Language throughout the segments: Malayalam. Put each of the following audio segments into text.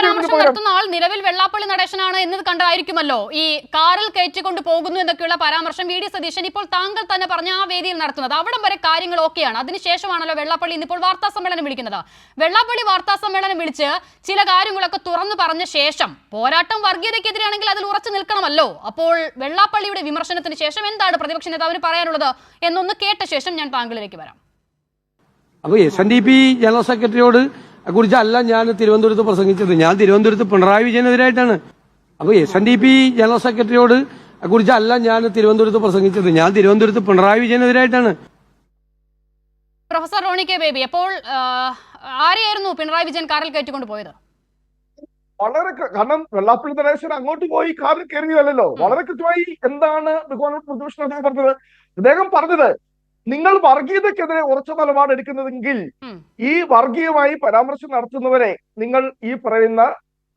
പരാമർശം നടത്തുന്ന ആൾ നിലവിൽ വെള്ളാപ്പള്ളി നടേശനാണ് എന്ന് കണ്ടതായിരിക്കുമല്ലോ. ഈ കാറിൽ കയറ്റിക്കൊണ്ട് പോകുന്നു എന്നൊക്കെയുള്ള പരാമർശം വി ഡി സതീശൻ ഇപ്പോൾ താങ്കൾ തന്നെ പറഞ്ഞ ആ വേദിയിൽ നടത്തുന്നത്. അവിടം വരെ കാര്യങ്ങൾ ഓക്കെയാണ്. അതിനുശേഷമാണല്ലോ വെള്ളാപ്പള്ളി ഇന്നിപ്പോൾ വാർത്താ സമ്മേളനം വിളിക്കുന്നത്. വെള്ളാപ്പള്ളി വാർത്താ സമ്മേളനം വിളിച്ച് ചില കാര്യങ്ങളൊക്കെ തുറന്നു പറഞ്ഞ ശേഷം പോരാട്ടം വർഗീയതയ്ക്കെതിരെയാണെങ്കിൽ അതിൽ ഉറച്ചു നിൽക്കണമല്ലോ. അപ്പോൾ വെള്ളാപ്പള്ളിയുടെ വിമർശനത്തിന് ശേഷം എന്താണ് പ്രതിപക്ഷ നേതാവിന് പറയാനുള്ളത് എന്നൊന്ന് കേട്ട ശേഷം ഞാൻ താങ്കളിലേക്ക് വരാം. അപ്പൊ S N D P general സെക്രട്ടറിയോട് കുറിച്ചല്ല ഞാൻ തിരുവനന്തപുരത്ത് പ്രസംഗിച്ചത്. ഞാൻ തിരുവനന്തപുരത്ത് പിണറായി വിജയനെതിരായിട്ടാണ്. അപ്പൊ S N D P general സെക്രട്ടറിയോട് കുറിച്ചല്ല ഞാൻ തിരുവനന്തപുരത്ത് പ്രസംഗിച്ചത്. ഞാൻ തിരുവനന്തപുരത്ത് പിണറായി വിജയനെതിരായിട്ടാണ്. പ്രൊഫസർ റോണി കെ ബേബി അപ്പോൾ ആരെയായിരുന്നു പിണറായി വിജയൻ കാറിൽ കയറ്റിക്കൊണ്ട് പോയത്? വളരെ കാരണം വെള്ളാപ്പള്ളി നടേശൻ അങ്ങോട്ട് പോയി കാറിൽ കയറിയതല്ലോ വളരെ കൃത്യമായി എന്താണ് പ്രതിപക്ഷ നേതാവ് പറഞ്ഞത്? അദ്ദേഹം പറഞ്ഞത് നിങ്ങൾ വർഗീയതക്കെതിരെ ഉറച്ച നിലപാട് എടുക്കുന്നതെങ്കിൽ ഈ വർഗീയമായി പരാമർശം നടത്തുന്നവരെ നിങ്ങൾ ഈ പറയുന്ന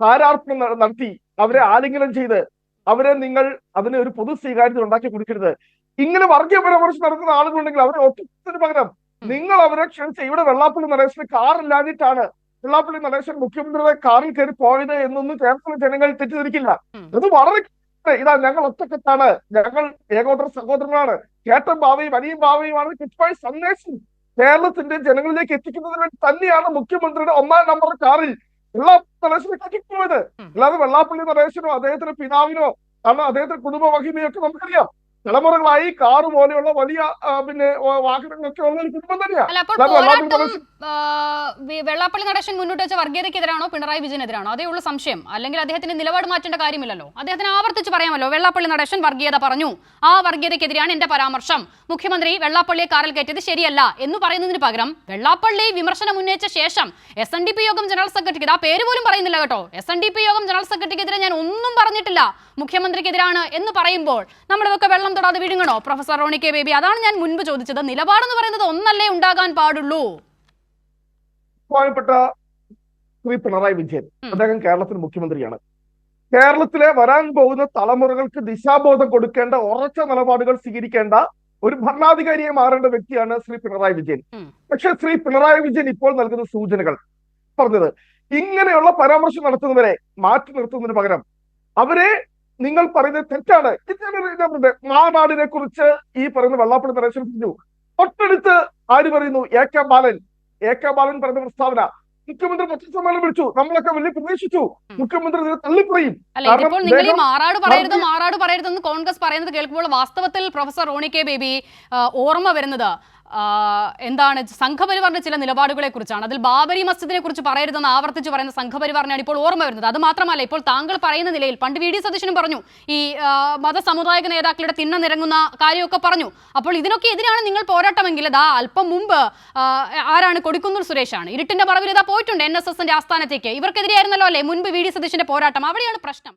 താരാർപ്പണം നടത്തി അവരെ ആലിംഗനം ചെയ്ത് അവരെ നിങ്ങൾ അതിന് ഒരു പൊതു സ്വീകാര്യത ഉണ്ടാക്കി കൊടുക്കരുത്. ഇങ്ങനെ വർഗീയ പരാമർശം നടത്തുന്ന ആളുകളുണ്ടെങ്കിൽ അവരെ ഒറ്റത്തിന് പകരം നിങ്ങൾ അവരെ ക്ഷണിച്ച ഇവിടെ വെള്ളാപ്പള്ളി നടേശന് കാറില്ലാഞ്ഞിട്ടാണ് വെള്ളാപ്പള്ളി നടേശൻ മുഖ്യമന്ത്രിയുടെ കാറിൽ കയറി പോയത് എന്നൊന്നും കേരളത്തിലെ ജനങ്ങൾ തെറ്റിദ്ധരിക്കില്ല. അത് വളരെ. ഇതാ ഞങ്ങൾ ഒറ്റക്കെട്ടാണ്. ഞങ്ങൾ ഏകോദര സഹോദരങ്ങളാണ്. ചേട്ടൻ ഭാവിയും അനിയും ഭാവിയുമാണ് കൃത്യമായ സന്ദേശം കേരളത്തിന്റെ ജനങ്ങളിലേക്ക് എത്തിക്കുന്നതിന് വേണ്ടി തന്നെയാണ് മുഖ്യമന്ത്രിയുടെ ഒന്നാം നമ്പർ കാറിൽ എല്ലാ നടേശനെ കട്ടിപ്പോയത്. അല്ലാതെ വെള്ളാപ്പള്ളി നരേശനോ അദ്ദേഹത്തിന്റെ പിതാവിനോ കാരണം അദ്ദേഹത്തിന്റെ കുടുംബ മഹിമയൊക്കെ നമുക്കറിയാം. തലമുറകളായി കാറ് പോലെയുള്ള വലിയ പിന്നെ വാഹനങ്ങളൊക്കെ ഉള്ള ഒരു കുടുംബം തന്നെയാണ് വെള്ളാപ്പള്ളി നടേശൻ മുന്നോട്ട് വെച്ച വർഗീയതയ്ക്കെതിരാണോ പിണറായി വിജയനെതിരാണോ? അതേ ഉള്ള സംശയം. അല്ലെങ്കിൽ അദ്ദേഹത്തിന് നിലപാട് മാറ്റേണ്ട കാര്യമില്ലല്ലോ. അദ്ദേഹത്തിന് ആവർത്തിച്ച് പറയാമല്ലോ വെള്ളാപ്പള്ളി നടേശൻ വർഗീയത പറഞ്ഞു. ആ വർഗീയതയ്ക്കെതിരെയാണ് എന്റെ പരാമർശം. മുഖ്യമന്ത്രി വെള്ളാപ്പള്ളിയെ കാറിൽ കയറ്റിയത് ശരിയല്ല എന്ന് പറയുന്നതിന് പകരം വെള്ളാപ്പള്ളി വിമർശനം ഉന്നയിച്ച ശേഷം S N D P Yogam general സെക്രട്ടറിക്ക് ആ പേര് പോലും പറയുന്നില്ല കേട്ടോ. S N D P Yogam general സെക്രട്ടറിക്കെതിരെ ഞാൻ ഒന്നും പറഞ്ഞിട്ടില്ല മുഖ്യമന്ത്രിക്കെതിരാണ് എന്ന് പറയുമ്പോൾ നമ്മളിതൊക്കെ വെള്ളം തൊടാതെ വിഴുങ്ങണോ? പ്രൊഫസർ റോണി കെ ബേബി അതാണ് ഞാൻ മുൻപ് ചോദിച്ചത്. നിലപാടെന്ന് പറയുന്നത് ഒന്നല്ലേ ഉണ്ടാകാൻ പാടുള്ളൂ? ബഹുമാനപ്പെട്ട ശ്രീ പിണറായി വിജയൻ അദ്ദേഹം കേരളത്തിന് മുഖ്യമന്ത്രിയാണ്. കേരളത്തിലെ വരാൻ പോകുന്ന തലമുറകൾക്ക് ദിശാബോധം കൊടുക്കേണ്ട ഉറച്ച നിലപാടുകൾ സ്വീകരിക്കേണ്ട ഒരു ഭരണാധികാരിയെ മാറേണ്ട വ്യക്തിയാണ് ശ്രീ പിണറായി വിജയൻ. പക്ഷെ ശ്രീ പിണറായി വിജയൻ ഇപ്പോൾ നൽകുന്ന സൂചനകൾ. പറഞ്ഞത് ഇങ്ങനെയുള്ള പരാമർശം നടത്തുന്നവരെ മാറ്റി നിർത്തുന്നതിന് പകരം അവരെ നിങ്ങൾ പറയുന്നത് തെറ്റാണ്. മാനാടിനെ കുറിച്ച് ഈ പറയുന്ന വെള്ളാപ്പള്ളി നരേശൻ പറഞ്ഞു. തൊട്ടടുത്ത് ആര് പറയുന്നു? A K Balan. A K Balan പറഞ്ഞ പ്രസ്താവന. മുഖ്യമന്ത്രി പത്രസമ്മേളനം വിളിച്ചു. നമ്മളൊക്കെ വലിയ പ്രതീക്ഷിച്ചു. മുഖ്യമന്ത്രി തള്ളിപ്പറയും. നിങ്ങൾ ഈ അദ്ദേഹം മാറാട് പറയരുത് വർഗീയ- മാറാട് പറയരുതെന്ന് കോൺഗ്രസ് പറയുന്നത് കേൾക്കുമ്പോൾ വാസ്തവത്തിൽ പ്രൊഫസർ റോണി കെ ബേബി ഓർമ്മ വരുന്നത് എന്താണ് സംഘപരിവാറിന്റെ ചില നിലപാടുകളെ കുറിച്ചാണ് അതിൽ ബാബരി മസ്ജിദിനെ കുറിച്ച് പറയരുതെന്ന് ആവർത്തിച്ച് പറയുന്ന സംഘപരിവാറിനാണ് ഇപ്പോൾ ഓർമ്മ വരുന്നത്. അത് മാത്രമല്ല ഇപ്പോൾ താങ്കൾ പറയുന്ന നിലയിൽ പണ്ട് വി ഡി സതീശനും പറഞ്ഞു ഈ മതസമുദായിക നേതാക്കളുടെ തിണ്ണ നിരങ്ങുന്ന കാര്യമൊക്കെ പറഞ്ഞു. അപ്പോൾ ഇതിനൊക്കെ എതിരാണ് നിങ്ങൾ പോരാട്ടമെങ്കിൽ ഇതാ അല്പം മുമ്പ് ആരാണ് ആരാണ് കൊടിക്കുന്നിൽ സുരേഷാണ്. ഇരുട്ടിന്റെ പറവിൽ ഇതാ പോയിട്ടുണ്ട് എൻ എസ് എസിന്റെ ആസ്ഥാനത്തേക്ക്. ഇവർക്കെതിരെയായിരുന്നല്ലോ അല്ലേ? മുൻപ് വി ഡി സതീശന്റെ പോരാട്ടം. അവിടെയാണ് പ്രശ്നം.